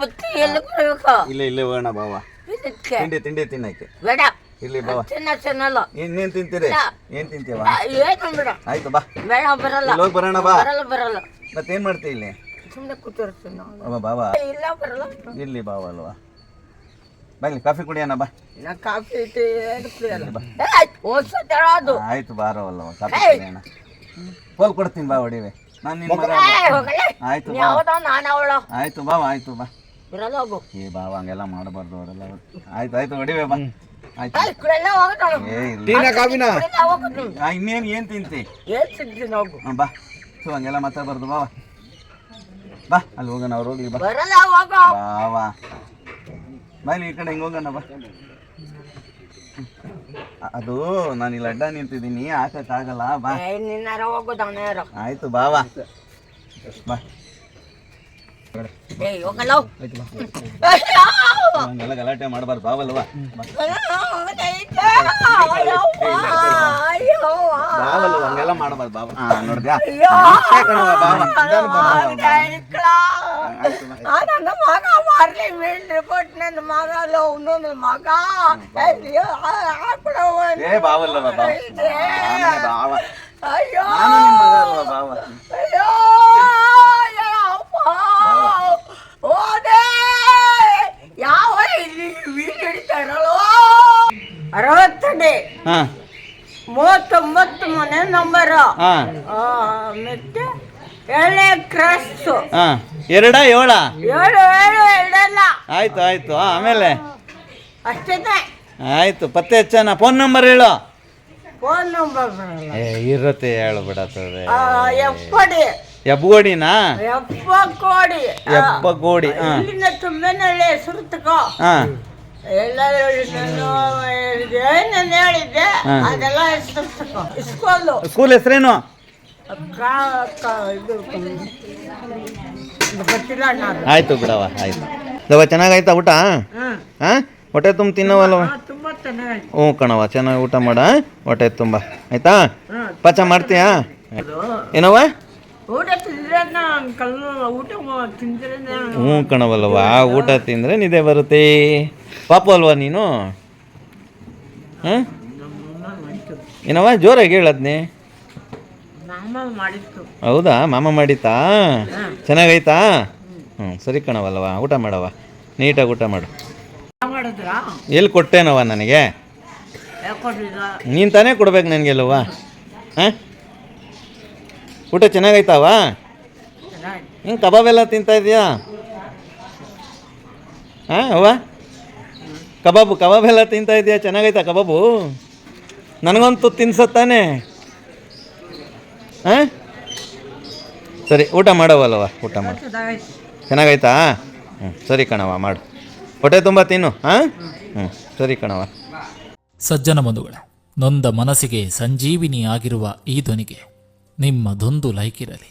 ಬುತ್ತಿ ಎಲ್ಲಿ ಕೊಡ್ಬೇಕು ಇಲ್ಲ ಇಲ್ಲೇ ಹೋಗೋಣ ಬಾವ. ಇದಕ್ಕೆ. ತಿಂಡಿ ತಿಂಡಿ ತಿನ್ನಕ್ಕೆ. ಬೇಡ. ಇಲ್ಲಿ ಬಾವ. ತಿನ್ನ ತಿನ್ನಲ್ಲ. ಇನ್ನೇನ್ ತಿಂತೀರಿ? ಏನ್ ತಿಂತೀವ ಆ, ಏನು ಬೇಡ ಆಯ್ತು ಬಾ. ಬೇಡ ಬರಲ್ಲ. ಹೋಗಿ ಬರೋಣ ಬಾ. ಬರಲ್ಲ ಬರಲ್ಲ. ಮತ್ತೇನ್ ಮಾಡ್ತೀವಿ ಇಲ್ಲಿ? ಸುಮ್ಮನೆ ಕೂತಿರ್ತೀನಿ ನಾವು ಬಾವ ಬಾವ. ಇಲ್ಲ ಬರಲ್ಲ. ಇಲ್ಲಿ ಬಾವ ಅಲ್ವಾ? ಬನ್ನಿ ಕಾಫಿ ಕುಡಿಯೋಣ ಬಾ. ನಾ ಕಾಫಿ ಟೀ ಏನು ಕುಡಿಯಲ್ಲ ಹೇಳೋದು ಆಯ್ತು ಕಾಫಿ. ಕುಡಿಯೋಣ. ಹೋಗಿ ಕೊಡ್ತೀನಿ ಬಾ ಹೊಡಿವೆ. ನಾನು ನಿನ್ನ ಮಗ ಆಯ್ತು ಬಾ. ಯಾವ್ದೋ ನಾನು ಅವಳು. ಆಯ್ತು ಬಾ ಆಯ್ತು ಬಾ. ಬರಲ್ಲ ಹೋಗು. ಏ ಬಾವ ಹಂಗೆಲ್ಲ ಮಾಡಬಾರ್ದು ಅವರೆಲ್ಲ. ಆಯ್ತು ಆಯ್ತು ಹೊಡಿವೆ ಬಾ. ಆಯ್ತು. ಏಯ್, ಹೋಗೋದು ಏ ಇಲ್ಲ. ಟೀನಾ ಕಾಫಿನಾ ಕುಡಿಯಲ್ಲ ಹೋಗೋದು ಆ, ಇನ್ನೇನ್ ಏನ್ ತಿಂತಿ? ಏನ್ ಹೋಗು ಹ್ಮ್, ಬಾ. ಸೊ ಹಂಗೆಲ್ಲ ಮಾತಾಡ್ಬಾರ್ದು ಬಾ ಬಾ. ಅಲ್ಲಿ ಹೋಗೋಣ ಅವ್ರು ಹೋಗ್ಲಿ ಬಾ. ಬರಲ್ಲ ಹೋಗು. ಬಾ ಇಲ್ಲಿ ಈ ಕಡೆ ಹಿಂಗೆ ಹೋಗೋಣ ಬಾ. ಅದು ನಾನು ಇಲ್ಲಿ ಅಡ್ಡ ನಿಂತಿದ್ದೀನಿ ಹಾಕಕ್ಕಾಗಲ್ಲ ಬಾ ನಿನ್ನಾರ ಹೋಗೋದು ಅವನ್ಯಾರ ಆಯ್ತು ಬಾ ಬಾ ಬಾ ಹೋಗಲ್ಲ ಗಲಾಟೆ ಮಾಡಬಾರ್ದು ಬಾವಲ್ವಾ ಹಂಗೆಲ್ಲ ಮಾಡಬಾರ್ದು ಬಾವ ನೋಡ್ದ್ಯಾ ನನ್ನ ಮಗ ಮಾರ್ಲಿ ಮೇಲ್ ರಿಪೋರ್ಟ್ ನನ್ನ ಮಗ ಅಲ್ಲ ಒಂದೊಂದು ಮಗ. ಅಯ್ಯೋ, ಹಾಕ್ಬಿಡವ್ವ. ಏ ಬಾವ. ಬಾವ. ಅಯ್ಯೋ. ಬಾವ? ಅಯ್ಯೋ ಅಯ್ಯಪ್ಪ. ಹೋದೆ. ಯಾವ ವೀಲ್ ಅರವತ್ತಡಿ ಮೂವತ್ತೊಂಬತ್ತು ಮನೆ ನಂಬರು ಮತ್ತೆ ಏಳನೇ ಕ್ರಾಸ್ ಎರಡ ಏಳ? ಏಳು ಏಳು ಎರಡಲ್ಲ. ಆಯ್ತು ಆಯ್ತು. ಆ, ಆಮೇಲೆ? ಅಷ್ಟೇ ಆಯ್ತು ಪತ್ತೆ ಹಚ್ಚನ ಫೋನ್ ನಂಬರ್ ಹೇಳು. ಫೋನ್ ನಂಬರ್ ಬರಲ್ಲ. ಏ ಇರತ್ತೆ ಹೇಳು ಬಿಡತ್ತದೆ ಆ, ಎಪ್ಪಡಿ. ಎಬ್ಗೋಡಿನಾ ಎಪ್ಪ ಕೋಡಿ ಆ, ಎಬ್ಬ ಗೋಡಿ ಹಾ. ಇಲ್ಲಿಂದ ತುಂಬೆನಳ್ಳಿ ಸುರ್ತಕೋ ಹಾ. ಎಲ್ಲ ನಾನು ಏನೇನು ಹೇಳಿದ್ದೆ ಅದೆಲ್ಲ ಇಸ್ಕೊಂಡು ಸ್ಕೂಲ್ ಹೆಸರೇನು? ಕಾ ಕಾ ಇದು ಆಯ್ತು ಬಿಡವ ಆಯ್ತು. ದವ ಚೆನ್ನಾಗಾಯ್ತಾ ಊಟ? ಹಾಂ ಹೊಟ್ಟೆ ತುಂಬ ತಿನ್ನವಲ್ವ? ಚೆನ್ನಾಗಿ ಹ್ಞೂ ಕಣವ ಚೆನ್ನಾಗಿ ಊಟ ಮಾಡ ಹೊಟ್ಟೆ ತುಂಬ. ಆಯ್ತಾ? ಪಚ ಮಾಡ್ತೀಯಾ? ಏನವ ಹ್ಞೂ ಕಣವಲ್ವ ಊಟ ತಿಂದರೆ ನಿದ್ದೆ ಬರುತ್ತೆ. ಪಾಪು ಅಲ್ವಾ ನೀನು? ಹಾಂ? ಏನವ ಜೋರಾಗಿ ಹೇಳದ್ನಿ? ಹೌದಾ? ಮಾಮ ಮಾಡಿತಾ ಚೆನ್ನಾಗೈತಾ? ಹ್ಞೂ ಸರಿ ಕಣವಲ್ವ ಊಟ ಮಾಡವ ನೀಟಾಗಿ ಊಟ ಮಾಡು. ಎಲ್ಲಿ ಕೊಟ್ಟೇನವ ನನಗೆ? ನೀನು ತಾನೇ ಕೊಡ್ಬೇಕು ನನಗೆಲ್ಲವ ಹಾಂ? ಊಟ ಚೆನ್ನಾಗೈತಾವ ಚೆನ್ನಾಗಿ ಹಿಂಗೆ ಕಬಾಬ್ ಎಲ್ಲ ತಿಂತಾ ಇದೆಯಾ? ಹಾಂ ಅವ್ವ? ಕಬಾಬು ಕಬಾಬ್ ಎಲ್ಲ ತಿಂತಾ ಇದೆಯಾ? ಚೆನ್ನಾಗೈತಾ ಕಬಾಬು? ನನಗಂತೂ ತಿನ್ಸತ್ತಾನೆ ಹಾಂ? ಸರಿ ಊಟ ಮಾಡವಲ್ಲವ ಊಟ ಮಾಡು. ಚೆನ್ನಾಗೈತೆ ಹ್ಞೂ ಸರಿ ಕಣವ ಮಾಡು. ಹೊಟ್ಟೆ ತುಂಬ ತಿನ್ನು ಹಾಂ? ಹ್ಞೂ ಸರಿ ಕಣವ ಸಜ್ಜನ ಬಂಧುಗಳೇ ನೊಂದ ಮನಸ್ಸಿಗೆ ಸಂಜೀವಿನಿ ಆಗಿರುವ ಈ ಧ್ವನಿಗೆ ನಿಮ್ಮ ದೊಂದು ಲೈಕ್ ಇರಲಿ